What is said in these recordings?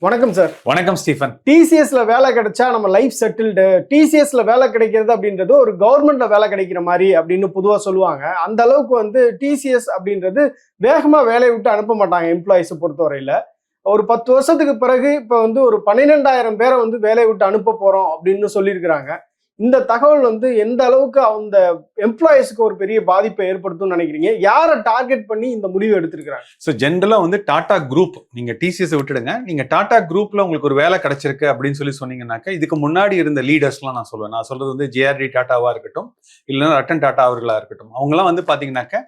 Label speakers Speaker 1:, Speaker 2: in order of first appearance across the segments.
Speaker 1: வணக்கம் சார்
Speaker 2: வணக்கம் ஸ்டீஃபன்.
Speaker 1: டிசிஎஸ்ல வேலை கிடைச்சா நம்ம லைஃப் செட்டில்டு டிசிஎஸ்ல வேலை கிடைக்கிறது அப்படின்றது ஒரு கவர்மெண்ட்ல வேலை கிடைக்கிற மாதிரி அப்படின்னு பொதுவா சொல்லுவாங்க. அந்த அளவுக்கு வந்து டிசிஎஸ் அப்படின்றது வேகமா வேலையை விட்டு அனுப்ப மாட்டாங்க எம்ப்ளாயிஸை பொறுத்தவரையில. ஒரு பத்து வருஷத்துக்கு பிறகு இப்ப வந்து ஒரு பன்னிரெண்டாயிரம் பேரை வந்து வேலையை விட்டு அனுப்ப போறோம் அப்படின்னு சொல்லியிருக்கிறாங்க. இந்த தகவல் வந்து எந்த அளவுக்கு அந்த எம்ப்ளாயிஸ்க்கு ஒரு பெரிய பாதிப்பை ஏற்படுத்தும்னு நினைக்கிறீங்க? யாரை டார்கெட் பண்ணி இந்த முடிவு எடுத்திருக்கிறாங்க?
Speaker 2: ஸோ ஜென்ரலாக வந்து டாடா குரூப் நீங்கள் டிசிஎஸ் விட்டுடுங்க. நீங்கள் டாடா குரூப்பில் உங்களுக்கு ஒரு வேலை கிடைச்சிருக்கு அப்படின்னு சொல்லி சொன்னீங்கன்னாக்கா இதுக்கு முன்னாடி இருந்த லீடர்ஸ்லாம் நான் சொல்லுவேன் நான் சொல்றது வந்து ஜேஆர்டி டாட்டாவாக இருக்கட்டும் இல்லைன்னா ரட்டன் டாட்டா அவர்களாக இருக்கட்டும். அவங்களாம் வந்து பார்த்தீங்கன்னாக்கா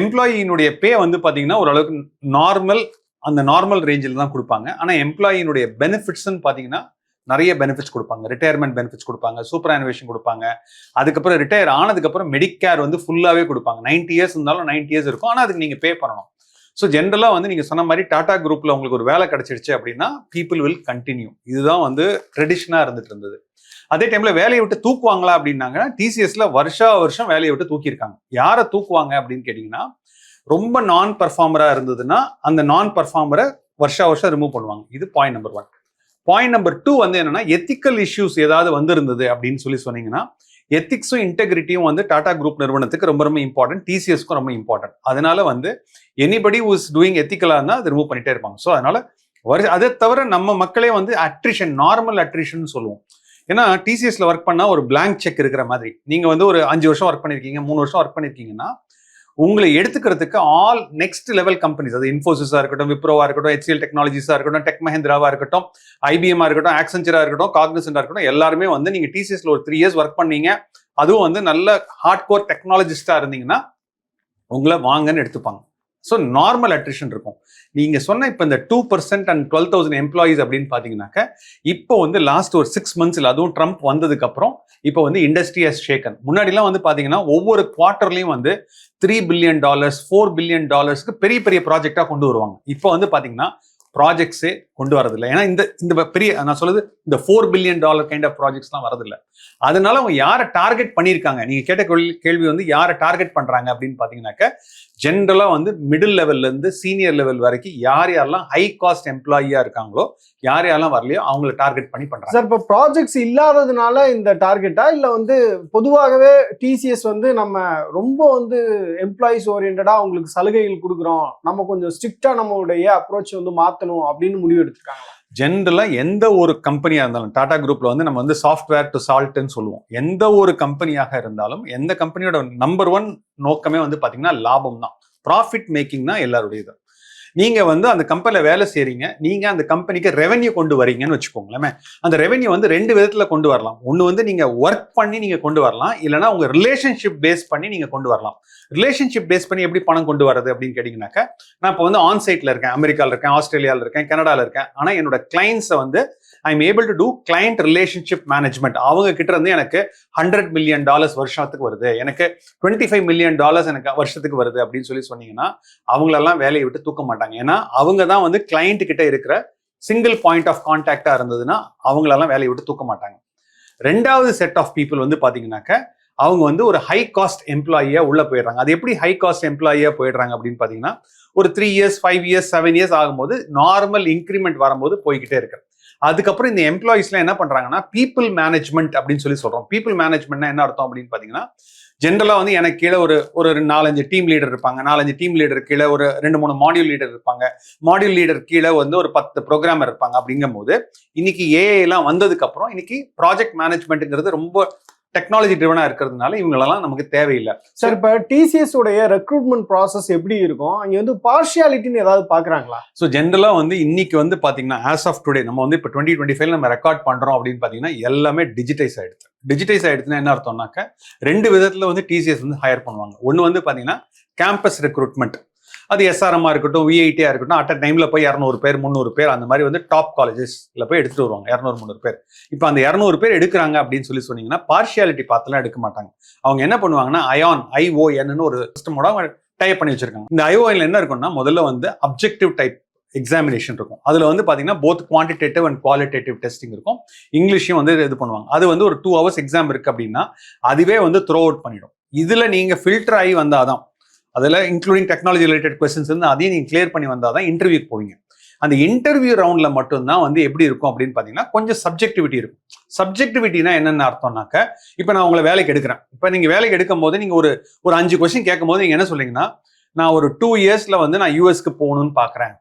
Speaker 2: எம்ப்ளாயினுடைய பே வந்து பாத்தீங்கன்னா ஓரளவுக்கு நார்மல் அந்த நார்மல் ரேஞ்சில் தான் கொடுப்பாங்க. ஆனால் எம்ப்ளாயினுடைய பெனிஃபிட்ஸ்ன்னு பார்த்தீங்கன்னா நிறைய பெனிஃபிட்ஸ் கொடுப்பாங்க. ரிட்டையர்மெண்ட் பெனிஃபிட்ஸ் கொடுப்பாங்க. சூப்பர் அனிவேஷன் கொடுப்பாங்க. அதுக்கப்புறம் ரிட்டையர் ஆனதுக்கப்புறம் மெடிக்கேர் வந்து ஃபுல்லாகவே கொடுப்பாங்க. 90 இயர்ஸ் இருந்தாலும் 90 இயர்ஸ் இருக்கும். ஆனால் அதுக்கு நீங்கள் பே பண்ணணும். ஸோ ஜென்ரலாக வந்து நீங்கள் சொன்ன மாதிரி டாடா குரூப்பில் உங்களுக்கு ஒரு வேலை கிடைச்சிருச்சு அப்படின்னா பீப்புள் வில் கண்டினியூ இதுதான் வந்து ட்ரெடிஷனாக இருந்துட்டு இருந்தது. அதே டைமில் வேலையை விட்டு தூக்குவாங்களா அப்படின்னாங்க டிசிஎஸ்ல வருஷா வருஷம் வேலையை விட்டு தூக்கியிருக்காங்க. யாரை தூக்குவாங்க அப்படின்னு கேட்டிங்கன்னா ரொம்ப நான் பர்ஃபார்மராக இருந்ததுன்னா அந்த நான் பர்ஃபார்மரை வருஷா வருஷம் ரிமூவ் பண்ணுவாங்க. இது point number one point number two வந்து என்னன்னா எத்திக்கல் இஷ்யூஸ் ஏதாவது வந்திருந்தது அப்படின்னு சொல்லி சொன்னீங்கன்னா எத்திக்ஸும் இன்டெகிரிட்டியும் வந்து டாடா குரூப் நிறுவனத்துக்கு ரொம்ப ரொம்ப இம்பார்ட்டன்ட் டிசிஎஸ்க்கும் ரொம்ப இம்பார்ட்டன்ட் அதனால வந்து எனிபடி இஸ் டூயிங் எத்திக்கலாக இருந்தால் அது ரிமூவ் பண்ணிட்டே இருப்பாங்க. ஸோ அதனால வரு அதை தவிர நம்ம மக்களே வந்து அட்ரிஷன் நார்மல் அட்ரிஷன் சொல்லுவோம். ஏன்னா டிசிஎஸ்ல ஒர்க் பண்ணால் ஒரு பிளாங்க் செக் இருக்கிற மாதிரி. நீங்கள் வந்து ஒரு அஞ்சு வருஷம் ஒர்க் பண்ணியிருக்கீங்க மூணு வருஷம் ஒர்க் பண்ணியிருக்கீங்கன்னா உங்களை எடுத்துக்கிறதுக்கு ஆல் நெக்ஸ்ட் லெவல் கம்பெனிஸ் அது இன்ஃபோசிஸாக இருக்கட்டும் விப்ரோவாக இருக்கட்டும் ஹெச்சிஎல் டெக்னாலஜிஸாக இருக்கட்டும் டெக் மஹேந்திராவாக இருக்கட்டும் ஐபிஎம்மாக இருக்கட்டும் ஆக்சென்ச்சராக இருக்கட்டும் காக்னிசண்டா இருக்கட்டும் எல்லாருமே வந்து நீங்கள் டிசிஎஸ்ல ஒரு த்ரீ இயர்ஸ் ஒர்க் பண்ணீங்க. அதுவும் வந்து நல்ல ஹார்ட் கோர் டெக்னாலஜிஸ்டாக இருந்தீங்கன்னா உங்களை வாங்கன்னு எடுத்துப்பாங்க. ஸோ நார்மல் அட்ரிஷன் இருக்கும். நீங்கள் சொன்ன இப்போ இந்த two percent and twelve thousand employees அப்படின்னு பார்த்தீங்கன்னாக்க இப்போ வந்து லாஸ்ட் ஒரு சிக்ஸ் மந்த்ஸில் அதுவும் ட்ரம்ப் வந்ததுக்கப்புறம் இப்போ வந்து இண்டஸ்ட்ரி ஹஸ் ஷேக்கன் முன்னாடிலாம் வந்து பார்த்தீங்கன்னா ஒவ்வொரு குவார்ட்டர்லையும் வந்து three billion dollars four billion டாலர்ஸ்க்கு பெரிய பெரிய ப்ராஜெக்டாக கொண்டு வருவாங்க. இப்போ வந்து பார்த்தீங்கன்னா ப்ராஜெக்ட்ஸே கொண்டு வரதில்லை. ஏன்னா இந்த இந்த பெரிய நான் சொல்லுது இந்த four billion dollar kind of ப்ராஜெக்ட்ஸ்லாம் வரதில்லை. அதனால அவங்க யாரை டார்கெட் பண்ணியிருக்காங்க? நீங்கள் கேட்ட கேள்வி- கேள்வி வந்து யாரை டார்கெட் பண்ணுறாங்க அப்படின்னு பார்த்தீங்கன்னாக்க ஜென்ரலாக வந்து மிடில் லெவல்லேருந்து சீனியர் லெவல் வரைக்கும் யார் யாரெல்லாம் ஹை காஸ்ட் எம்ப்ளாயியாக இருக்காங்களோ யார் யாரெல்லாம் வரலையோ அவங்கள டார்கெட் பண்ணி பண்ணுறாங்க
Speaker 1: சார் இப்போ ப்ராஜெக்ட்ஸ் இல்லாததுனால இந்த டார்கெட்டா இல்லை வந்து பொதுவாகவே டிசிஎஸ் வந்து நம்ம ரொம்ப வந்து எம்ப்ளாயிஸ் ஓரியன்டாக அவங்களுக்கு சலுகைகள் கொடுக்குறோம். நம்ம கொஞ்சம் ஸ்ட்ரிக்டாக நம்மளுடைய அப்ரோச் வந்து மாத்தணும் அப்படின்னு முடிவு எடுத்திருக்காங்க
Speaker 2: ஜென்ரலா எந்த ஒரு கம்பெனியா இருந்தாலும் டாடா குரூப்ல வந்து நம்ம வந்து சாஃப்ட்வேர் டு சால்ட்னு சொல்லுவோம். எந்த ஒரு கம்பெனியாக இருந்தாலும் எந்த கம்பெனியோட நம்பர் ஒன் நோக்கமே வந்து பாத்தீங்கன்னா லாபம் தான் ப்ராஃபிட் மேக்கிங் தான் எல்லாருடையது. நீங்கள் வந்து அந்த கம்பெனியில் வேலை செய்கிறீங்க நீங்கள் அந்த கம்பெனிக்கு ரெவென்யூ கொண்டு வரீங்கன்னு வச்சுக்கோங்களேன். அந்த ரெவென்யூ வந்து ரெண்டு விதத்தில் கொண்டு வரலாம். ஒன்று வந்து நீங்கள் ஒர்க் பண்ணி நீங்கள் கொண்டு வரலாம். இல்லைனா உங்கள் ரிலேஷன்ஷிப் பேஸ் பண்ணி நீங்கள் கொண்டு வரலாம். ரிலேஷன்ஷிப் பேஸ் பண்ணி எப்படி பணம் கொண்டு வரது அப்படின்னு கேட்டிங்கனாக்கா நான் இப்போ வந்து ஆன் இருக்கேன். அமெரிக்காவில் இருக்கேன் ஆஸ்திரேலியாவில் இருக்கேன் கனடாவில் இருக்கேன். ஆனால் என்னோட கிளைண்ட்ஸை வந்து I am able to do client relationship management அவங்க கிட்ட இருந்து எனக்கு ஹண்ட்ரட் மில்லியன் டாலர்ஸ் வருஷத்துக்கு வருது. எனக்கு டுவெண்ட்டி ஃபைவ் மில்லியன் டாலர்ஸ் எனக்கு வருஷத்துக்கு வருது அப்படின்னு சொல்லி சொன்னீங்கன்னா அவங்களெல்லாம் வேலையை விட்டு தூக்க மாட்டாங்க. ஏன்னா அவங்க தான் வந்து கிளைண்ட் கிட்ட இருக்கிற சிங்கிள் பாயிண்ட் ஆஃப் கான்டாக்டா இருந்ததுன்னா அவங்களெல்லாம் வேலையை விட்டு தூக்க மாட்டாங்க. ரெண்டாவது செட் ஆஃப் பீப்புள் வந்து பாத்தீங்கன்னாக்க அவங்க வந்து ஒரு ஹை காஸ்ட் எம்ப்ளாயியா உள்ள போயிடுறாங்க. அது எப்படி ஹை காஸ்ட் எம்ப்ளாயியா போயிடுறாங்க அப்படின்னு பாத்தீங்கன்னா ஒரு three years five years seven years ஆகும்போது நார்மல் இன்க்ரிமெண்ட் வரும்போது போய்கிட்டே இருக்கு. அதுக்கப்புறம் இந்த எம்ப்ளாயிஸ்லாம் என்ன பண்ணுறாங்கன்னா பீப்புள் மேனேஜ்மெண்ட் அப்படின்னு சொல்லி சொல்கிறோம் பீப்புள் மேனேஜ்மெண்ட்னா என்ன அர்த்தம் அப்படின்னு பார்த்தீங்கன்னா ஜென்ரலாக வந்து எனக்கு கீழே ஒரு ஒரு நாலஞ்சு டீம் லீடர் இருப்பாங்க. நாலஞ்சு டீம் லீடர் கீழே ஒரு ரெண்டு மூணு மாடியூல் லீடர் இருப்பாங்க. மாடியூல் லீடர் கீழே வந்து ஒரு பத்து ப்ரோக்ராமர் இருப்பாங்க அப்படிங்கும்போது இன்னைக்கு ஏஐலாம் வந்ததுக்கப்புறம் இன்னைக்கு ப்ராஜெக்ட் மேனேஜ்மெண்ட்டுங்கிறது ரொம்ப டெக்னாலஜி ட்ரிவனா இருக்கிறதுனால இவங்களெல்லாம் நமக்கு தேவையில்லை.
Speaker 1: சார் இப்ப டிசிஎஸ் உடைய ரெக்ரூட்மெண்ட் ப்ராசஸ் எப்படி இருக்கும்? அங்க வந்து பார்ஷியாலிட்டின்னு ஏதாவது பாக்குறாங்களா?
Speaker 2: ஸோ ஜென்ரலாக வந்து இன்னைக்கு வந்து பார்த்தீங்கன்னா ஆஸ் ஆஃப் டுடே நம்ம வந்து இப்போ டுவெண்ட்டி டுவெண்ட்டி ஃபைவ் நம்ம ரெக்கார்ட் பண்ணுறோம் அப்படின்னு பார்த்தீங்கன்னா எல்லாமே டிஜிட்டைஸ் ஆயிடுது. டிஜிட்டைஸ் ஆயிடுச்சுன்னா என்ன அர்த்தம்னாக்க ரெண்டு விதத்தில் வந்து டிசிஎஸ் வந்து ஹையர் பண்ணுவாங்க. ஒன்று வந்து பார்த்தீங்கன்னா கேம்பஸ் ரெக்ரூட்மெண்ட் அது எஸ்ஆர்எம்மாக இருக்கட்டும் விஐடியாக இருக்கட்டும் அட் அ டைமில் போய் இரநூறு பேர் முந்நூறு பேர் அந்த மாதிரி வந்து டாப் காலேஜஸில் போய் எடுத்துகிட்டு வருவாங்க இரநூறு முந்நூறு பேர். இப்போ அந்த இரநூறு பேர் எடுக்கிறாங்க அப்படின்னு சொல்லி சொன்னீங்கன்னா பார்ஷியாலிட்டி பார்த்துலாம் எடுக்க மாட்டாங்க. அவங்க என்ன பண்ணுவாங்கன்னா அயான் ஐஓஎன்னு ஒரு சிஸ்டமோட டைப் பண்ணி வச்சிருக்காங்க. இந்த ஐஓஎன்ல என்ன இருக்கும்னா முதல்ல வந்து அப்ஜெக்டிவ் டைப் எக்ஸாமினேஷன் இருக்கும். அதில் வந்து பார்த்தீங்கன்னா both quantitative and qualitative testing இருக்கும். இங்கிலீஷையும் வந்து இது பண்ணுவாங்க. அது வந்து ஒரு டூ ஹவர்ஸ் எக்ஸாம் இருக்குது அப்படின்னா அதுவே வந்து த்ரோ அவுட் பண்ணிடும். இதில் நீங்கள் ஃபில்டர் ஆகி வந்தால் தான் அதில் இன்க்ளூடிங் டெக்னாலஜி ரிலேட்டட் கொஸ்டின்ஸ் வந்து அதையும் நீங்கள் கிளியர் பண்ணி வந்தால் தான் இன்டர்வியூக்கு போவீங்க. அந்த இன்டர்வியூ ரவுண்டில் மட்டும்தான் வந்து எப்படி இருக்கும் அப்படின்னு பார்த்தீங்கன்னா கொஞ்சம் சப்ஜெக்டிவிட்டி இருக்கும். சப்ஜெக்டிவிட்டினா என்னென்ன அர்த்தம்னாக்க இப்போ நான் உங்களை வேலைக்கு எடுக்கிறேன். இப்போ நீங்கள் வேலைக்கு எடுக்கும் போது நீங்கள் ஒரு ஒரு அஞ்சு கொஸ்டின் கேட்கும் போது நீங்கள் என்ன சொல்லிங்கன்னா நான் ஒரு டூ இயர்ஸில் வந்து நான் யூஎஸ்க்கு போகணும்னு பார்க்குறேன்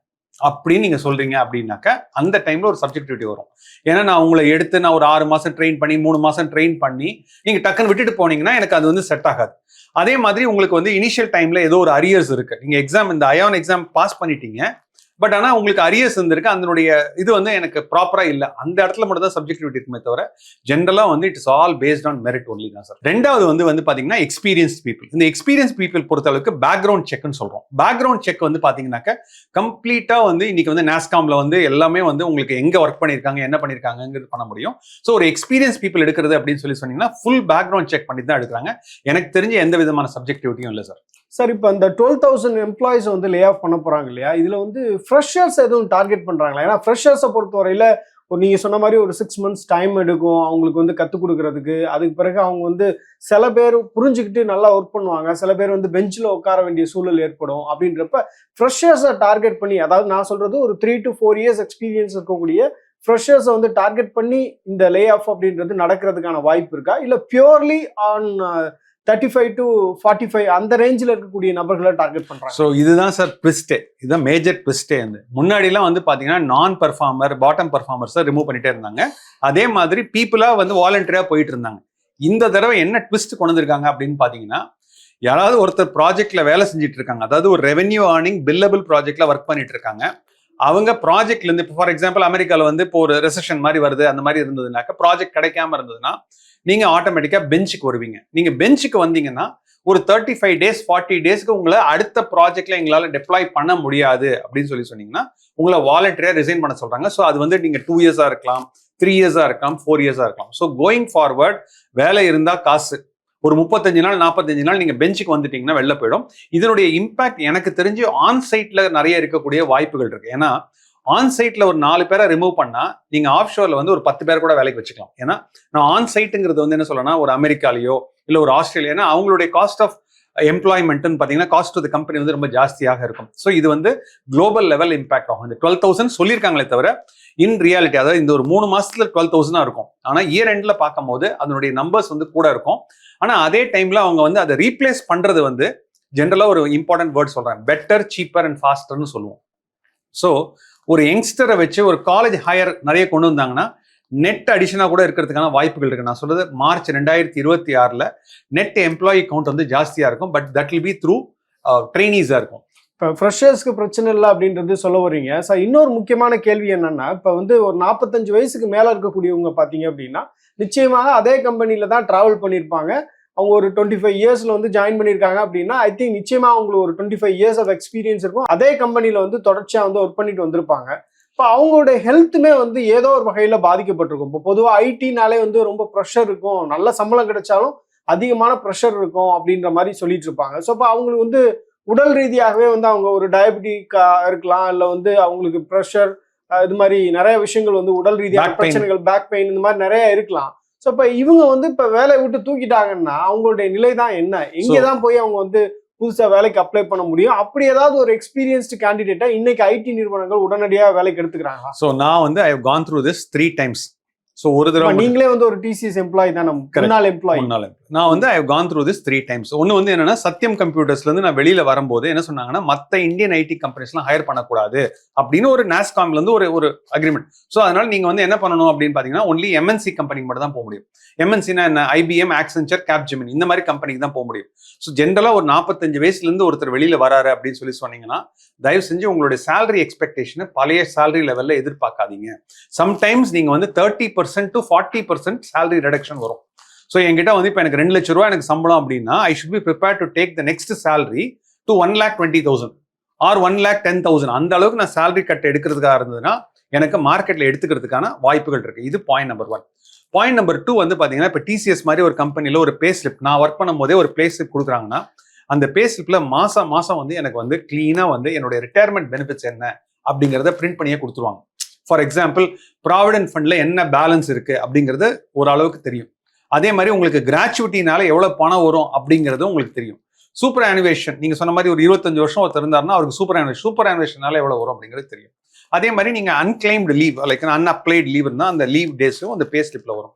Speaker 2: அப்படின்னு நீங்க சொல்றீங்க அப்படின்னாக்க அந்த டைம்ல ஒரு சப்ஜெக்டிவிட்டி வரும். ஏன்னா நான் உங்களை எடுத்து நான் ஒரு ஆறு மாசம் ட்ரெயின் பண்ணி மூணு மாசம் ட்ரெயின் பண்ணி நீங்க டக்குன்னு விட்டுட்டு போனீங்கன்னா எனக்கு அது வந்து செட் ஆகாது. அதே மாதிரி உங்களுக்கு வந்து இனிஷியல் டைம்ல ஏதோ ஒரு அரியர்ஸ் இருக்கு. நீங்க எக்ஸாம் இந்த அயான் எக்ஸாம் பாஸ் பண்ணிட்டீங்க. பட் ஆனால் உங்களுக்கு அரியர்ஸ் இருந்திருக்கு. அதனுடைய இது வந்து எனக்கு ப்ராப்பராக இல்லை. அந்த இடத்துல மட்டும் தான் சப்ஜெக்டிவிட்டி இருக்குமே தவிர ஜென்ரலாக வந்து it's all based on merit only தான் சார் ரெண்டாவது வந்து வந்து பார்த்தீங்கன்னா எக்ஸ்பீரியன்ஸ் பீப்புள் இந்த எக்ஸ்பீரியன்ஸ் பீப்புள் பொறுத்தளவுக்கு பேக்ரவுண்ட் செக்னு சொல்கிறோம் பேக்ரவுண்ட் செக் வந்து பார்த்தீங்கன்னாக்க கம்ப்ளீட்டாக வந்து இன்னைக்கு வந்து நேஸ்காமில் வந்து எல்லாமே வந்து உங்களுக்கு எங்கே ஒர்க் பண்ணியிருக்காங்க என்ன பண்ணியிருக்காங்கிறது பண்ண முடியும். ஸோ ஒரு எக்ஸ்பீரியன்ஸ் பீப்புள் எடுக்கிறது அப்படின்னு சொல்லி சொன்னீங்கன்னா ஃபுல் பேக்ரவுண்ட் செக் பண்ணி தான் எடுக்கிறாங்க. எனக்கு தெரிஞ்ச எந்த விதமான சப்ஜெக்டிவிட்டியும் இல்லை சார்
Speaker 1: சார் இப்போ அந்த டுவெல் தௌசண்ட் எம்ப்ளாயிஸ் வந்து லே ஆஃப் பண்ண போறாங்க இல்லையா? இதுல வந்து ஃப்ரெஷர்ஸ் எதுவும் டார்கெட் பண்றாங்களா? ஏன்னா ஃப்ரெஷர்ஸை பொறுத்தவரையில ஒரு நீங்க சொன்ன மாதிரி ஒரு சிக்ஸ் மந்த்ஸ் டைம் எடுக்கும் அவங்களுக்கு வந்து கற்றுக் கொடுக்கறதுக்கு. அதுக்கு பிறகு அவங்க வந்து சில பேர் புரிஞ்சுக்கிட்டு நல்லா ஒர்க் பண்ணுவாங்க. சில பேர் வந்து பெஞ்சில் உட்கார வேண்டிய சூழல் ஏற்படும். அப்படின்றப்ப ஃப்ரெஷர்ஸை டார்கெட் பண்ணி அதாவது நான் சொல்றது ஒரு three to four years experience இருக்கக்கூடிய ஃப்ரெஷர்ஸை வந்து டார்கெட் பண்ணி இந்த லே ஆஃப் அப்படின்றது நடக்கிறதுக்கான வாய்ப்பு இருக்கா? இல்லை purely on thirty five to forty five அந்த ரேஞ்சில் இருக்கக்கூடிய நபர்களை டார்கெட் பண்றாங்க.
Speaker 2: ஸோ இதுதான் சார் ட்விஸ்டே இதுதான் மேஜர் ட்விஸ்டே வந்து. முன்னாடிலாம் வந்து பார்த்தீங்கன்னா நான் பர்ஃபார்மர் பாட்டம் பர்ஃபார்மர்ஸை ரிமூவ் பண்ணிட்டே இருந்தாங்க. அதே மாதிரி பீப்புளாக வந்து வாலண்டியராக போயிட்டு இருந்தாங்க. இந்த தடவை என்ன ட்விஸ்ட் கொண்டு வந்திருக்காங்க அப்படின்னு பார்த்தீங்கன்னா யாராவது ஒருத்தர் ப்ராஜெக்ட்ல வேலை செஞ்சுட்டு இருக்காங்க. அதாவது ஒரு ரெவென்யூ ஏர்னிங் பில்லபிள் ப்ராஜெக்ட்ல ஒர்க் பண்ணிட்டு இருக்காங்க. அவங்க ப்ராஜெக்ட்லேருந்து இப்போ ஃபார் எக்ஸாம்பிள் அமெரிக்காவில் வந்து இப்போ ஒரு ரெசெஷன் மாதிரி வருது அந்த மாதிரி இருந்ததுனாக்க ப்ராஜெக்ட் கிடைக்காம இருந்ததுன்னா நீங்க ஆட்டோமேட்டிக்கா பெஞ்சுக்கு வருவீங்க. நீங்க பெஞ்சுக்கு வந்தீங்கன்னா ஒரு தேர்ட்டி ஃபைவ் டேஸ் ஃபார்ட்டி டேஸ்க்கு உங்களை அடுத்த ப்ராஜெக்ட்ல எங்களால டெப்ளாய் பண்ண முடியாது அப்படின்னு சொல்லி சொன்னீங்கன்னா உங்களை வாலண்டியரா ரிசைன் பண்ண சொல்றாங்க. ஸோ அது வந்து நீங்க டூ இயர்ஸா இருக்கலாம் த்ரீ இயர்ஸா இருக்கலாம் ஃபோர் இயர்ஸா இருக்கலாம். ஸோ கோயிங் ஃபார்வர்ட் வேலை இருந்தா காசு. ஒரு முப்பத்தஞ்சு நாள் நாற்பத்தஞ்சு நாள் நீங்க பெஞ்சுக்கு வந்துட்டீங்கன்னா வெளில போயிடும். இதனுடைய இம்பாக்ட் எனக்கு தெரிஞ்சு ஆன் சைட்ல நிறைய இருக்கக்கூடிய வாய்ப்புகள் இருக்கு. ஏன்னா ஆன் சைட்ல ஒரு நாலு பேரை ரிமூவ் பண்ணா நீங்க ஆஃப் ஷோர்ல வந்து ஒரு பத்து பேர் கூட வேலைக்கு வச்சுக்கலாம். ஏன்னா நான் ஆன் சைட்டுங்கிறது வந்து என்ன சொல்லணும்னா ஒரு அமெரிக்காலேயோ இல்ல ஒரு ஆஸ்திரேலியா ஏன்னா அவங்களுடைய காஸ்ட் ஆஃப் எம்ப்ளாய்மெண்ட்னு பார்த்தீங்கன்னா காஸ்ட் ஆஃப் த கம்பெனி வந்து ரொம்ப ஜாஸ்தியாக இருக்கும். ஸோ இது வந்து குளோபல் லெவல் இம்பாக்ட் ஆகும். இந்த டுவெல் தௌசண்ட் சொல்லியிருக்காங்களே தவிர இன் ரியாலிட்டி அதாவது இந்த ஒரு மூணு மாசத்துல டுவெல் தௌசண்டா இருக்கும். ஆனா இயர் எண்ட்ல பார்க்கும்போது அதனுடைய நம்பர்ஸ் வந்து கூட இருக்கும். ஆனா அதே டைம்ல அவங்க வந்து அதை ரீப்ளேஸ் பண்றது வந்து ஜென்ரலா ஒரு இம்பார்ட்டன்ட் வேர்ட் சொல்கிறேன் பெட்டர் சீப்பர் அண்ட் ஃபாஸ்டர்னு சொல்லுவோம். ஸோ ஒரு யங்ஸ்டரை வச்சு ஒரு காலேஜ் ஹையர் நிறைய கொண்டு வந்தாங்கன்னா நெட் அடிஷனாக கூட இருக்கிறதுக்கான வாய்ப்புகள் இருக்குது நான் சொல்றது மார்ச் ரெண்டாயிரத்தி இருபத்தி ஆறில் நெட் எம்ப்ளாயி கவுண்ட் வந்து ஜாஸ்தியாக இருக்கும். But that will be through ட்ரைனீஸாக இருக்கும்.
Speaker 1: இப்போ ஃப்ரெஷர்ஸ்க்கு பிரச்சனை இல்லை அப்படின்றது சொல்ல வர்றீங்க. சார் இன்னொரு முக்கியமான கேள்வி என்னன்னா இப்போ வந்து ஒரு நாற்பத்தஞ்சு வயசுக்கு மேலே இருக்கக்கூடியவங்க பார்த்தீங்க அப்படின்னா நிச்சயமாக அதே கம்பெனியில் தான் ட்ராவல் பண்ணியிருப்பாங்க அவங்க ஒரு டுவெண்ட்டி ஃபைவ் இயர்ஸ்ல வந்து ஜாயின் பண்ணியிருக்காங்க அப்படின்னா ஐ திங்க் நிச்சயமா அவங்களுக்கு ஒரு twenty five years of experience இருக்கும். அதே கம்பெனியில் வந்து தொடர்ச்சியாக வந்து ஒர்க் பண்ணிட்டு வந்திருப்பாங்க. இப்போ அவங்களுடைய ஹெல்த்துமே வந்து ஏதோ ஒரு வகையில் பாதிக்கப்பட்டிருக்கும். இப்போ பொதுவாக ஐடினாலே வந்து ரொம்ப ப்ரெஷர் இருக்கும். நல்ல சம்பளம் கிடைச்சாலும் அதிகமான ப்ரெஷர் இருக்கும் அப்படின்ற மாதிரி சொல்லிட்டு இருப்பாங்க. ஸோ இப்போ அவங்களுக்கு வந்து உடல் ரீதியாகவே வந்து அவங்க ஒரு டயபெட்டிக்கா இருக்கலாம். இல்லை வந்து அவங்களுக்கு ப்ரெஷர் இது மாதிரி நிறைய விஷயங்கள் வந்து உடல்
Speaker 2: pain.
Speaker 1: பிரச்சனைகள் பேக் பெயின் இந்த மாதிரி நிறைய இருக்கலாம். ஸோ இப்போ இவங்க வந்து இப்போ வேலையை விட்டு தூக்கிட்டாங்கன்னா அவங்களுடைய நிலை தான் என்ன? எங்கே
Speaker 2: So-
Speaker 1: தான் போய் அவங்க வந்து புதுசா வேலைக்கு அப்ளை பண்ண முடியும். அப்படி ஏதாவது ஒரு எக்ஸ்பீரியன்ஸ்டு கேண்டிடேட்டா இன்னைக்கு ஐடி நிறுவனங்கள் உடனடியாக வேலைக்கு எடுத்துக்கிறாங்களா?
Speaker 2: ஸோ நான் வந்து I gone through this three times so ஒரு தடவை
Speaker 1: நீங்களே வந்து ஒரு டிசிஎஸ் எம்ப்ளாயி தான்? நம்ம. முன்னாள் எம்ப்ளாயி
Speaker 2: முன்னால நான் வந்து I gone through this three times ஒன்று வந்து என்னன்னா சத்யம் கம்ப்யூட்டர்ஸ்லேருந்து நான் வெளியில் வரும்போது என்ன சொன்னாங்கன்னா மற்ற இந்தியன் ஐடி கம்பெனிஸ்லாம் ஹையர் பண்ணக்கூடாது அப்படின்னு ஒரு நேஸ்காம்லேருந்து ஒரு ஒரு அக்ரிமெண்ட் ஸோ அதனால நீங்கள் வந்து என்ன பண்ணணும் அப்படின்னு பார்த்தீங்கன்னா ஒன்லி எம்என்சி கம்பெனிக்கு மட்டும் தான் போக முடியும். எம்என்சினா என்ன? ஐபிஎம் ஆக்சென்ச்சர் கேப்ஜெமின் இந்த மாதிரி கம்பெனிக்கு தான் போக முடியும். ஸோ ஜென்ரலாக ஒரு நாற்பத்தஞ்சு வயசுலேருந்து ஒருத்தர் வெளியில் வராரு அப்படின்னு சொல்லி சொன்னீங்கன்னா தயவு செஞ்சு உங்களுடைய சேலரி எக்ஸ்பெக்டேஷனை பழைய சேலரி லெவலில் எதிர்பார்க்காதீங்க. சம்டைம்ஸ் நீங்கள் வந்து thirty percent to forty percent salary reduction வரும். ஸோ என்கிட்ட வந்து இப்போ எனக்கு ரெண்டு லட்ச ரூபா எனக்கு சம்பளம் அப்படின்னா I should be prepare to take the next salary to one lakh twenty thousand or one lakh ten thousand அந்த அளவுக்கு நான் சேலரி கட் எடுக்கிறதுக்காக இருந்ததுன்னா எனக்கு மார்க்கெட்டில் எடுத்துக்கிறதுக்கான வாய்ப்புகள் இருக்கு. இது point number one point number two வந்து பார்த்தீங்கன்னா இப்போ டிசிஎஸ் மாதிரி ஒரு கம்பெனியில் ஒரு பே ஸ்லிப் நான் ஒர்க் பண்ணும் போதே ஒரு பே ஸ்லிப் கொடுக்குறாங்கன்னா அந்த பே ஸ்லிப்பில் மாதம் மாதம் வந்து எனக்கு வந்து க்ளீனாக வந்து என்னுடைய ரிட்டையர்மெண்ட் பெனிஃபிட்ஸ் என்ன அப்படிங்கிறத பிரிண்ட் பண்ணியே கொடுத்துருவாங்க. ஃபார் எக்ஸாம்பிள் ப்ராவிடென்ட் ஃபண்டில் என்ன பேலன்ஸ் இருக்குது அப்படிங்கிறது ஓரளவுக்கு தெரியும். அதே மாதிரி உங்களுக்கு கிராச்சுவிட்டினால எவ்வளோ பணம் வரும் அப்படிங்கிறது உங்களுக்கு தெரியும். சூப்பர் ஆனிவேஷன் நீங்கள் சொன்ன மாதிரி ஒரு இருபத்தஞ்சு வருஷம் ஒருத்தர் இருந்தாருன்னா அவருக்கு சூப்பர் ஆனிவேஷன் சூப்பர் ஆனிவேஷனால எவ்வளோ வரும் அப்படிங்கிறது தெரியும். அதே மாதிரி நீங்கள் unclaimed leave like unapplied leave இருந்தால் அந்த லீவ் டேஸும் அந்த பே ஸ்லிப்பில் வரும்.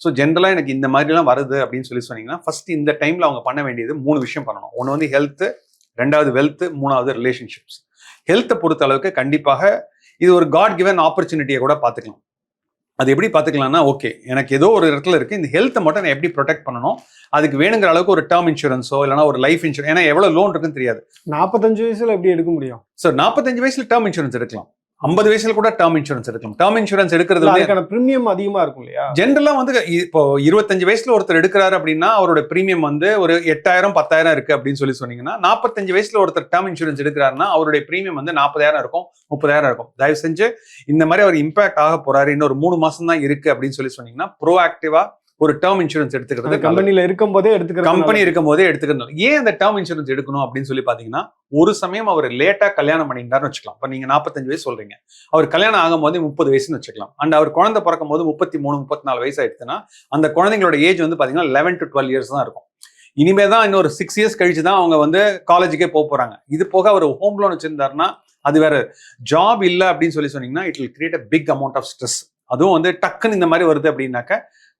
Speaker 2: ஸோ ஜென்ரலாக எனக்கு இந்த மாதிரிலாம் வருது அப்படின்னு சொல்லி சொன்னீங்கன்னா ஃபஸ்ட் இந்த டைமில் அவங்க பண்ண வேண்டியது மூணு விஷயம் பண்ணணும். ஒன்று வந்து ஹெல்த்து ரெண்டாவது வெல்த்து மூணாவது ரிலேஷன்ஷிப்ஸ் ஹெல்த்தை பொறுத்த அளவுக்கு கண்டிப்பாக இது ஒரு காட் கிவன் ஆப்பர்ச்சுனிட்டியை கூட பார்த்துக்கலாம். அது எப்படி பார்த்துக்கலாம்னா ஓகே எனக்கு ஏதோ ஒரு இடத்துல இருக்கு இந்த ஹெல்த்தை மட்டும் நான் எப்படி ப்ரொடெக்ட் பண்ணணும்? அதுக்கு வேணுங்கிற அளவுக்கு ஒரு டேர்ம் இன்சூரன்ஸோ இல்லைனா ஒரு லைஃப் இன்சூரன்ஸ் ஏன்னா எவ்வளோ லோன் இருக்குன்னு தெரியாது.
Speaker 1: நாற்பத்தஞ்சு வயசுல எப்படி எடுக்க முடியும்?
Speaker 2: ஸோ நாற்பத்தஞ்சு வயசுல டேர்ம் இன்சூரன்ஸ் எடுக்கலாம். ஐம்பது வயசுல கூட டேர்ம் இன்சூரன்ஸ் எடுக்கலாம். டேர்ம் இன்சூரன்ஸ் எடுக்கிறது
Speaker 1: அதுக்கான பிரீமியம் அதிகமா இருக்கும் இல்லையா?
Speaker 2: ஜென்ரலா வந்து இப்போ இருபத்தஞ்சு வயசுல ஒருத்தர் எடுக்கிறாரு அப்படின்னா அவரோட பிரீமியம் வந்து ஒரு எட்டாயிரம் பத்தாயிரம் இருக்கு அப்படின்னு சொல்லி சொன்னீங்கன்னா நாற்பத்தஞ்சு வயசுல ஒருத்தர் டேர்ம் இன்சூரன்ஸ் எடுக்கிறாருன்னா அவருடைய பிரீமியம் வந்து நாற்பதாயிரம் இருக்கும் முப்பதாயிரம் இருக்கும். தயவு செஞ்சு இந்த மாதிரி அவர் இம்பாக்ட் ஆக போறாரு இன்னும் ஒரு மூணு மாசம் தான் இருக்கு அப்படின்னு சொல்லி சொன்னீங்கன்னா ப்ரோஆக்டிவா ஒரு டேர்ம் இன்சூரன்ஸ் எடுத்துக்கிறது.
Speaker 1: கம்பெனில இருக்கும் போதே எடுத்துக்கிறது
Speaker 2: கம்பெனி இருக்கும் போதே எடுத்துக்கணும் ஏன் அந்த டேர்ம் இன்சூரன்ஸ் எடுக்கணும் அப்படின்னு சொல்லி பாத்தீங்கன்னா ஒரு சமயம் அவர் லேட்டா கல்யாணம் பண்ணிட்டாருன்னு வச்சுக்கலாம். இப்ப நீங்க நாற்பத்தஞ்சு வயசு சொல்றீங்க. அவர் கல்யாணம் ஆகும் போது முப்பது வயசுன்னு வச்சுக்கலாம். அண்ட் அவர் குழந்தை பிறக்கும் போது முப்பத்தி மூணு முப்பத்தி நாலு வயசு ஆயிடுச்சுன்னா அந்த குழந்தைங்களோட ஏஜ் வந்து பாத்தீங்கன்னா லெவன் டு டுவெல் இயர்ஸ் தான் இருக்கும். இனிமே தான் இன்னொரு சிக்ஸ் இயர்ஸ் கழிச்சு தான் அவங்க வந்து காலேஜுக்கே போக போறாங்க. இது போக அவர் ஹோம் லோன் வச்சிருந்தாருன்னா அது வேற ஜாப் இல்ல அப்படின்னு சொல்லி சொன்னீங்கன்னா it will create a big amount of stress அதுவும் வந்து டக்குன்னு இந்த மாதிரி வருது அப்படின்னாக்க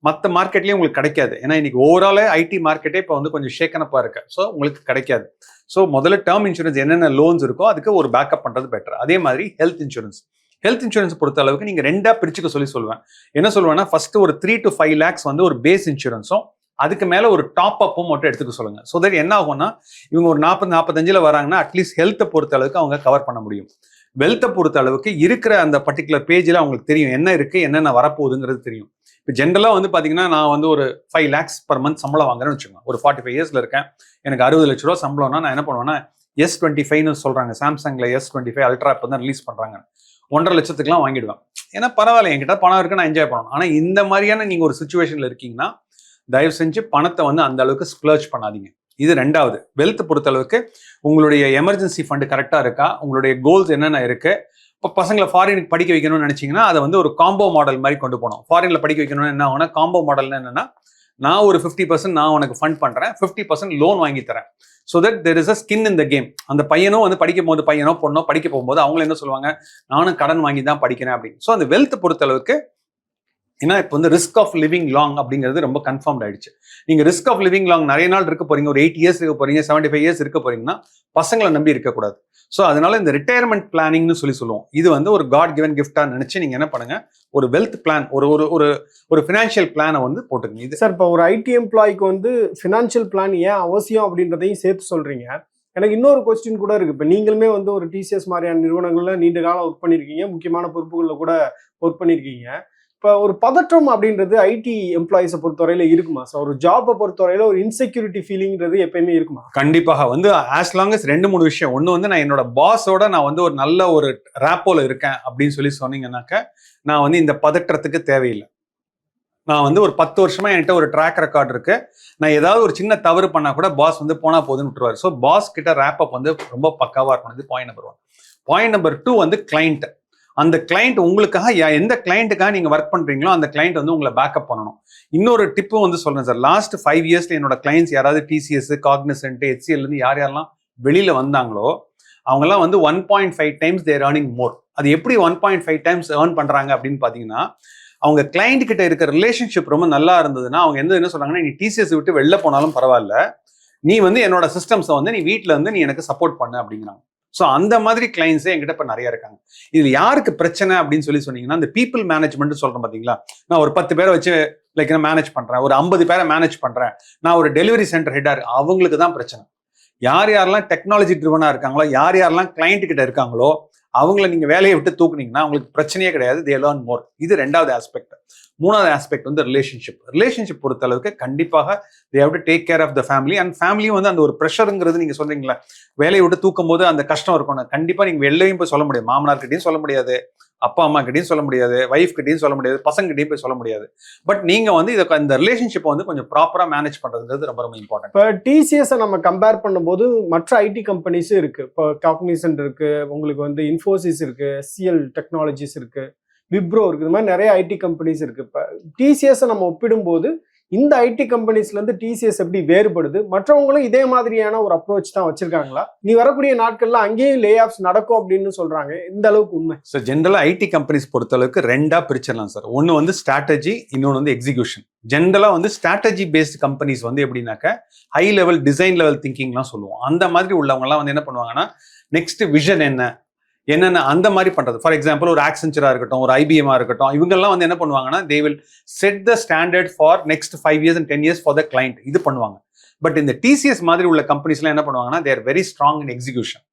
Speaker 2: மற்ற மார்க்கெட்லேயும் உங்களுக்கு கிடைக்காது. ஏன்னா இன்னைக்கு ஓவராலே ஐடி மார்க்கெட்டே இப்போ வந்து கொஞ்சம் ஷேக்கனப்பாக இருக்கு. ஸோ உங்களுக்கு கிடைக்காது. ஸோ முதல்ல டேர்ம் இன்சூரன்ஸ் என்னென்ன லோன்ஸ் இருக்கோ அதுக்கு ஒரு பேக்கப் பண்ணுறது பெட்டர் அதே மாதிரி ஹெல்த் இன்சூரன்ஸ் ஹெல்த் இன்சூரன்ஸ் பொறுத்த அளவுக்கு நீங்கள் ரெண்டாக பிரிச்சுக்க சொல்லி சொல்லுவேன். என்ன சொல்லுவேன்னா ஃபர்ஸ்ட் ஒரு த்ரீ டு ஃபைவ் லேக்ஸ் வந்து ஒரு பேஸ் இன்சூரன்ஸும் அதுக்கு மேலே ஒரு டாப் அப்பும் மட்டும் எடுத்துக்க சொல்லுங்க. ஸோ தட் என்ன ஆகும்னா இவங்க ஒரு நாற்பது நாற்பத்தஞ்சில் வராங்கன்னா அட்லீஸ்ட் ஹெல்த்தை பொறுத்த அளவுக்கு அவங்க கவர் பண்ண முடியும். வெல்த்தை பொறுத்த அளவுக்கு இருக்கிற அந்த பர்டிகுலர் பேஜில் அவங்களுக்கு தெரியும். என்ன இருக்குது என்னென்ன வரப்போகுதுங்கிறது தெரியும். இப்போ ஜென்ரலாக வந்து பார்த்தீங்கன்னா நான் வந்து ஒரு ஃபைவ் லேக்ஸ் பர் மந்த் சம்பளம் வாங்குறேன்னு வச்சுக்கோங்க. ஒரு ஃபார்ட்டி ஃபைவ் இயர்ஸில் இருக்கேன். எனக்கு அறுபது லட்ச ரூபா சம்பளம்னா நான் என்ன பண்ணுவேன்னா எஸ் டுவெண்ட்டி ஃபைவ்னு சொல்கிறாங்க சாம்சங்கில் எஸ் டுவெண்ட்டி ஃபைவ் அல்ட்ரா இப்போ தான் ரிலீஸ் பண்ணுறாங்க ஒன்றரை லட்சத்துக்குலாம் வாங்கிடுவேன். ஏன்னா பரவாயில்ல என்கிட்ட பணம் இருக்கு நான் என்ஜாய் பண்ணணும். ஆனால் இந்த மாதிரியான நீங்கள் ஒரு சுச்சுவேஷனில் இருக்கீங்கன்னா தயவு செஞ்சு பணத்தை வந்து அந்த அளவுக்கு ஸ்ப்ளர்ச் பண்ணாதீங்க. இது ரெண்டாவது. வெல்த் பொறுத்த அளவுக்கு உங்களுடைய எமர்ஜென்சி ஃபண்டு கரெக்டாக இருக்கா? உங்களுடைய கோல்ஸ் என்னென்ன இருக்குது இப்போ பசங்களை ஃபாரினுக்கு படிக்க வைக்கணும்னு நினச்சிங்கன்னா அதை வந்து ஒரு காம்போ மாடல் மாதிரி கொண்டு போகணும். ஃபாரினில் படிக்க வைக்கணும்னு என்ன ஆகும்னா காம்போ மாடல்னு என்னென்னா நான் ஒரு ஃபிஃப்டி பர்சன்ட் நான் உனக்கு ஃபண்ட் பண்ணுறேன் ஃபிஃப்டி பர்சன்ட் லோன் வாங்கி தரேன். So that there is a skin இந்த கேம் அந்த பையனும் வந்து படிக்கும் போது பையனோ பொண்ணோ படிக்க போகும்போது அவங்களும் என்ன சொல்லுவாங்க? நானும் கடன் வாங்கி தான் படிக்கிறேன் அப்படின்னு. ஸோ அந்த வெல்த் பொறுத்த அளவுக்கு ஏன்னா இப்போ வந்து ரிஸ்க் ஆஃப் லிவிங் லாங் அப்படிங்கிறது ரொம்ப கன்ஃபார்ம் ஆயிடுச்சு. நீங்க ரிஸ்க் ஆஃப் லிவிங் லாங் நிறைய நாள் இருக்க போறீங்க ஒரு எயிட் இயர்ஸ் இருக்க போறீங்க செவன்டி ஃபைவ் இயர்ஸ் இருக்க போறீங்கன்னா பசங்களை நம்பி இருக்கக்கூடாது ஸோ அதனால இந்த ரிட்டையர்மெண்ட் பிளானிங்னு சொல்லி சொல்லுவோம். இது வந்து ஒரு காட் கிவன் கிஃப்டா நினைச்சு நீங்க என்ன பண்ணுங்க ஒரு வெல்த் பிளான் ஒரு ஒரு ஒரு ஒரு ஃபினான்ஷியல் பிளானை வந்து போட்டுக்கங்க. இது
Speaker 1: சார் இப்போ ஒரு ஐடி எம்ப்ளாய்க்கு வந்து ஃபினான்ஷியல் பிளான் ஏன் அவசியம் அப்படின்றதையும் சேர்த்து சொல்றீங்க. எனக்கு இன்னொரு கொஸ்டின் கூட இருக்கு. இப்போ நீங்களுமே வந்து ஒரு டிசிஎஸ் மாதிரியான நிறுவனங்கள்ல நீண்ட காலம் ஒர்க் பண்ணியிருக்கீங்க முக்கியமான பொறுப்புகளில் கூட ஒர்க் பண்ணியிருக்கீங்க இப்போ ஒரு பதற்றம் அப்படின்றது ஐடி எம்ப்ளாயிஸை பொறுத்தவரையில இருக்குமா? சார் ஒரு ஜாப்பை பொறுத்தவரையில ஒரு இன்செக்யூரிட்டி ஃபீலிங்கிறது எப்பயுமே இருக்குமா?
Speaker 2: கண்டிப்பாக. வந்து ஆஸ் லாங் அஸ் ரெண்டு மூணு விஷயம். ஒன்று வந்து நான் என்னோட பாஸோட நான் வந்து ஒரு நல்ல ஒரு ரேப்போல இருக்கேன் அப்படின்னு சொல்லி சொன்னீங்கன்னாக்க நான் வந்து இந்த பதற்றத்துக்கு தேவையில்லை. நான் வந்து ஒரு பத்து வருஷமா என்கிட்ட ஒரு ட்ராக் ரெக்கார்ட் இருக்கு. நான் ஏதாவது ஒரு சின்ன தவறு பண்ணா கூட பாஸ் வந்து போனா போதுன்னு விட்டுருவாரு. ஸோ பாஸ் கிட்ட ரேப் அப் வந்து ரொம்ப பக்காவா இருக்கணும். இது point number one point number two வந்து கிளைண்ட் அந்த கிளைண்ட் உங்களுக்காக எந்த கிளைண்ட்டுக்காக நீங்கள் ஒர்க் பண்ணுறீங்களோ அந்த கிளைண்ட் வந்து உங்களை பேக்கப் பண்ணணும். இன்னொரு டிப்பும் வந்து சொல்கிறேன் சார் லாஸ்ட் ஃபைவ் இயர்ஸில் என்னோட கிளைண்ட்ஸ் யாராவது டிசிஎஸ் காக்னிசன்ட் ஹெச்சிஎல்லேருந்து இருந்து யார் யாரெல்லாம் வெளியில் வந்தாங்களோ அவங்கெல்லாம் வந்து one point five times their earning more அது எப்படி one point five times earn பண்ணுறாங்க அப்படின்னு பார்த்தீங்கன்னா அவங்க கிளைண்ட் கிட்ட இருக்க ரிலேஷன்ஷிப் ரொம்ப நல்லா இருந்ததுன்னா அவங்க எந்த என்ன சொல்றாங்கன்னா நீ டிசிஎஸ் விட்டு வெளில போனாலும் பரவாயில்ல. நீ வந்து என்னோட சிஸ்டம்ஸை வந்து நீ வீட்டில் இருந்து நீ எனக்கு சப்போர்ட் பண்ணு அப்படிங்கிறாங்க. ஸோ அந்த மாதிரி கிளைண்ட்ஸே என்கிட்ட இப்போ நிறைய இருக்காங்க. இதில் யாருக்கு பிரச்சனை அப்படின்னு சொல்லி சொன்னீங்கன்னா இந்த பீப்புள் மேனேஜ்மெண்ட் சொல்றேன் பாத்தீங்களா? நான் ஒரு பத்து பேரை வச்சு லைக் நான் மேனேஜ் பண்றேன். ஒரு ஐம்பது பேரை மேனேஜ் பண்றேன். நான் ஒரு டெலிவரி சென்டர் ஹெட்டாக இருக்கு அவங்களுக்கு தான் பிரச்சனை. யார் யாரெல்லாம் டெக்னாலஜி ட்ரிவனாக இருக்காங்களோ யார் யாரெல்லாம் கிளைண்ட் கிட்ட இருக்காங்களோ அவங்கள நீங்க வேலையை விட்டு தூக்குனீங்கன்னா அவங்களுக்கு பிரச்சனையே கிடையாது. தே லேர்ன் மோர் இது ரெண்டாவது ஆஸ்பெக்ட் மூணாவது ஆஸ்பெக்ட் வந்து ரிலேஷன்ஷிப் ரிலேஷன்ஷிப் பொறுத்த அளவுக்கு கண்டிப்பாக they have to take care of the family and ஃபேமிலியும் வந்து அந்த ஒரு ப்ரெஷருங்கிறது நீங்கள் சொல்றீங்களா வேலையை விட்டு தூக்கும் போது அந்த கஷ்டம் இருக்கணும். கண்டிப்பாக நீங்கள் வெளிலையும் போய் சொல்ல முடியாது. மாமனார்கிட்டையும் சொல்ல முடியாது. அப்பா அம்மா கிட்டையும் சொல்ல முடியாது. ஒய்ஃப் கிட்டையும் சொல்ல முடியாது. பசங்ககிட்டையும் போய் சொல்ல முடியாது. பட் நீங்க வந்து இதை இந்த ரிலேஷன்ஷிப்பை வந்து கொஞ்சம் ப்ராப்பராக மேனேஜ் பண்றதுங்கிறது ரொம்ப ரொம்ப இம்பார்ட்டன்ட்
Speaker 1: இப்போ டிசிஎஸை நம்ம கம்பேர் பண்ணும்போது மற்ற ஐடி கம்பெனிஸும் இருக்கு. இப்போ காக்னிசன் இருக்கு. உங்களுக்கு வந்து இன்ஃபோசிஸ் இருக்கு. சிஎல் டெக்னாலஜிஸ் இருக்கு. விப்ரோ இருக்குது. இது மாதிரி நிறைய ஐடி கம்பெனிஸ் இருக்கு. இப்போ டிசிஎஸை நம்ம ஒப்பிடும்போது இந்த ஐடி கம்பெனிஸ்லேருந்து டிசிஎஸ் எப்படி வேறுபடுது? மற்றவங்களும் இதே மாதிரியான ஒரு அப்ரோச் தான் வச்சிருக்காங்களா? நீ வரக்கூடிய நாட்கள்ல அங்கேயும் லே ஆஃப்ஸ் நடக்கும் அப்படின்னு சொல்றாங்க. இந்த அளவுக்கு உண்மை.
Speaker 2: ஸோ ஜென்ரலாக ஐடி கம்பெனிஸ் பொறுத்தளவுக்கு ரெண்டா பிரிச்சிடலாம் சார் ஒன்று வந்து ஸ்ட்ராட்டஜி இன்னொன்று வந்து எக்ஸிகியூஷன் ஜென்ரலாக வந்து ஸ்ட்ராட்டஜி பேஸ்ட் கம்பெனிஸ் வந்து எப்படின்னாக்க ஹை லெவல் டிசைன் லெவல் திங்கிங்லாம் சொல்லுவோம். அந்த மாதிரி உள்ளவங்கலாம் வந்து என்ன பண்ணுவாங்கன்னா நெக்ஸ்ட் விஷன் என்ன? என்னென்ன அந்த மாதிரி பண்ணுறது ஃபார் எக்ஸாம்பிள் ஒரு ஆக்சென்ச்சராக இருக்கட்டும் ஒரு ஐபிஎம்மா இருக்கட்டும் இவங்கெல்லாம் வந்து என்ன பண்ணுவாங்கன்னா they will set the standard for next five years and ten years for the client இது பண்ணுவாங்க. பட் இந்த டிசிஎஸ் மாதிரி உள்ள கம்பெனிஸ்லாம் என்ன பண்ணுவாங்கன்னா there very strong in execution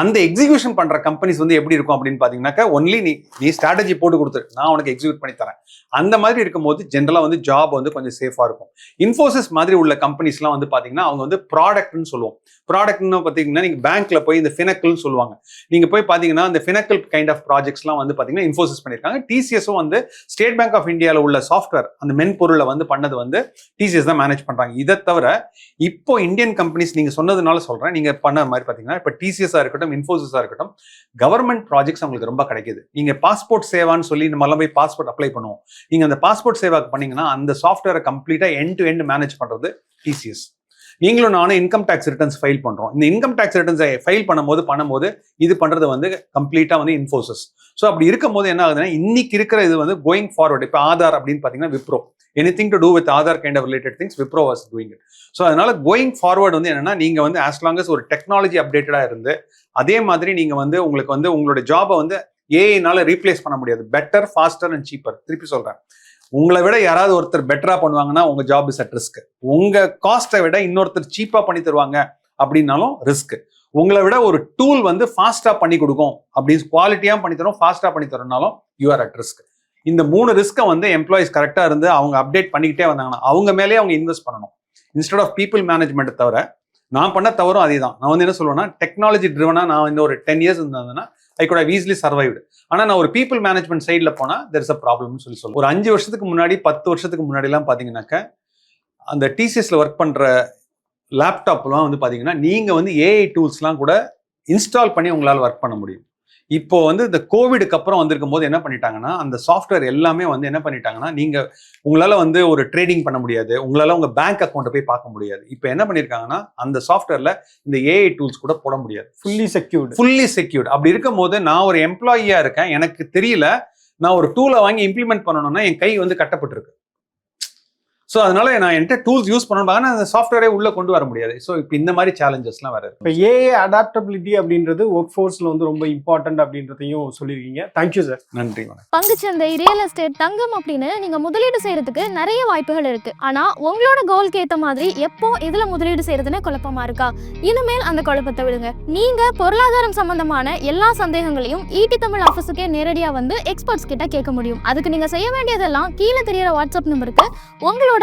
Speaker 2: அந்த எக்ஸிகியூஷன் பண்ற கம்பெனிஸ் வந்து எப்படி இருக்கும் அப்படின்னு பாத்தீங்கன்னாக்கா ஒன்லி நீ நீ ஸ்ட்ராட்டஜி போட்டு கொடுத்துரு. நான் உனக்கு எக்ஸிக்யூட் பண்ணி தரேன். அந்த மாதிரி இருக்கும்போது ஜென்ரலா வந்து ஜாப் வந்து கொஞ்சம் சேஃபா இருக்கும். இன்ஃபோசிஸ் மாதிரி உள்ள கம்பெனிஸ்லாம் வந்து பாத்தீங்கன்னா அவங்க வந்து ப்ராடக்ட்னு சொல்லுவோம் ப்ராடக்ட்னு பாத்தீங்கன்னா நீங்க பேங்க்ல போய் இந்த ஃபினக்கல்னு சொல்லுவாங்க. நீங்க போய் பாத்தீங்கன்னா இந்த ஃபினக்கல் கைண்ட் ஆஃப் ப்ராஜெக்ட்ஸ்லாம் வந்து பாத்தீங்கன்னா இன்ஃபோசிஸ் பண்ணிருக்காங்க. டிசிஎஸும் வந்து ஸ்டேட் பேங்க் ஆஃப் இந்தியாவில் உள்ள சாஃப்ட்வேர் அந்த மென்பொருளை வந்து பண்ணது வந்து டிசிஎஸ் தான் மேனேஜ் பண்றாங்க. இதை தவிர இப்போ இந்தியன் கம்பெனிஸ் நீங்க சொன்னதுனால சொல்றேன். நீங்க பண்ண மாதிரி பாத்தீங்கன்னா இப்போ டிசிஎஸ்ஸா இருக்கட்டும் இன்ஃபோசிஸா இருக்கட்டும் கவர்மெண்ட் ப்ராஜெக்ட்ஸ் அவங்களுக்கு ரொம்ப கிடைக்குது. நீங்க பாஸ்போர்ட் சேவான்னு சொல்லி நம்ம எல்லாம் போய் பாஸ்போர்ட் அப்ளை பண்ணுவோம். நீங்க அந்த பாஸ்போர்ட் சேவாக்கு பண்ணீங்கன்னா அந்த சாஃப்ட்வேரை கம்ப்ளீட்டா எண்ட் டு எண்ட் மேனேஜ் பண்றது டிசிஎஸ் நீங்களும் நானும் இன்கம் டேக்ஸ் ரிட்டர்ன்ஸ் ஃபைல் பண்றோம். இந்த இன்கம் டேக்ஸ் ரிட்டர்ன்ஸை ஃபைல் பண்ணும்போது பண்ணும்போது இது பண்ணுறது வந்து கம்ப்ளீட்டாக வந்து இன்ஃபோசிஸ் ஸோ அப்படி இருக்கும்போது என்ன ஆகுதுன்னா இன்னைக்கு இருக்கிற இது வந்து கோயிங் ஃபார்வர்ட் இப்போ ஆதார் அப்படின்னு பார்த்தீங்கன்னா Wipro anything to do with Aadhaar kind of related things Wipro was doing it so அதனால கோயிங் ஃபார்வர்ட் வந்து என்னன்னா நீங்க வந்து ஆஸ் லாங் ஒரு டெக்னாலஜி அப்டேட்டடா இருந்து அதே மாதிரி நீங்க வந்து உங்களுக்கு வந்து உங்களோட ஜாபை வந்து ஏஐனால ரீப்ளேஸ் பண்ண முடியாது. பெட்டர் ஃபாஸ்டர் அண்ட் சீப்பர் திருப்பி சொல்றேன். உங்களை விட யாராவது ஒருத்தர் பெட்டரா பண்ணுவாங்கன்னா உங்க ஜாப் இஸ் அட் ரிஸ்க் உங்க காஸ்ட்டை விட இன்னொருத்தர் சீப்பா பண்ணி தருவாங்க அப்படின்னாலும் ரிஸ்க் உங்களை விட ஒரு டூல் வந்து ஃபாஸ்டா பண்ணி கொடுக்கும் அப்படி குவாலிட்டியா பண்ணி தரும் ஃபாஸ்டா பண்ணி தரனாலும் யூ ஆர் அட் ரிஸ்க் இந்த மூணு ரிஸ்க்கை வந்து எம்ப்ளாயிஸ் கரெக்டா இருந்து அவங்க அப்டேட் பண்ணிக்கிட்டே வந்தாங்கன்னா அவங்க மேலேயே அவங்க இன்வெஸ்ட் பண்ணணும். இன்ஸ்டெட் ஆஃப் பீப்புள் மேனேஜ்மெண்ட் தவிர நான் பண்ண தவறும் அதே தான் நான் வந்து என்ன சொல்லுவேன்னா டெக்னாலஜி ட்ரிவனா நான் வந்து ஒரு டென் இயர்ஸ் இருந்ததுன்னா ஐ கூட ஈஸிலி சர்வைவ்டு ஆனால் நான் ஒரு பீப்புள் மேனேஜ்மெண்ட் சைடில் போனால் தெர் இஸ் அ ப்ராப்ளம்னு சொல்லி சொல்லுவேன். ஒரு அஞ்சு வருஷத்துக்கு முன்னாடி பத்து வருஷத்துக்கு முன்னாடிலாம் பார்த்தீங்கன்னாக்க அந்த டிசிஎஸ்ல ஒர்க் பண்ணுற லேப்டாப்லாம் வந்து பார்த்தீங்கன்னா நீங்கள் வந்து ஏஐ டூல்ஸ்லாம் கூட இன்ஸ்டால் பண்ணி உங்களால் ஒர்க் பண்ண முடியும். இப்போ வந்து இந்த கோவிடுக்கு அப்புறம் வந்திருக்கும் போது என்ன பண்ணிட்டாங்கன்னா அந்த சாஃப்ட்வேர் எல்லாமே வந்து என்ன பண்ணிட்டாங்கன்னா நீங்க உங்களால வந்து ஒரு ட்ரேடிங் பண்ண முடியாது. உங்களால உங்க பேங்க் அக்கௌண்ட்டை போய் பார்க்க முடியாது. இப்போ என்ன பண்ணிருக்காங்கன்னா அந்த சாஃப்ட்வேர்ல இந்த ஏஐ டூல்ஸ் கூட போட முடியாது.
Speaker 1: ஃபுல்லி செக்யூர்டு
Speaker 2: ஃபுல்லி செக்யூர்ட் அப்படி இருக்கும்போது நான் ஒரு எம்ப்ளாயியா இருக்கேன். எனக்கு தெரியல நான் ஒரு டூலை வாங்கி இம்ப்ளிமெண்ட் பண்ணணும்னா என் கை வந்து கட்டப்பட்டிருக்கு. ஸோ அதனால நான் என்கிட்ட டூல்ஸ் யூஸ் பண்ணணும் ஆனால் அந்த சாஃப்ட்வேரே உள்ள கொண்டு வர முடியாது. ஸோ இப்போ இந்த மாதிரி சேலஞ்சஸ்லாம் வர
Speaker 1: இப்போ ஏஏ அடாப்டபிலிட்டி அப்படின்றது ஒர்க் ஃபோர்ஸ்ல வந்து ரொம்ப இம்பார்ட்டன்ட் அப்படின்றதையும் சொல்லியிருக்கீங்க. தேங்க்யூ சார்
Speaker 2: நன்றி
Speaker 3: பங்குச்சந்தை ரியல் எஸ்டேட் தங்கம் அப்படின்னு நீங்க முதலீடு செய்யறதுக்கு நிறைய வாய்ப்புகள் இருக்கு. ஆனா உங்களோட கோல்க்கு ஏத்த மாதிரி எப்போ இதுல முதலீடு செய்யறதுன்னு குழப்பமா இருக்கா? இனிமேல் அந்த குழப்பத்தை விடுங்க. நீங்க பொருளாதாரம் சம்பந்தமான எல்லா சந்தேகங்களையும் ஈட்டி தமிழ் ஆஃபீஸுக்கே நேரடியா வந்து எக்ஸ்பர்ட்ஸ் கிட்ட கேட்க முடியும். அதுக்கு நீங்க செய்ய வேண்டியதெல்லாம் கீழே தெரியற வாட்ஸ்அப் நம்பருக்கு உங்களோட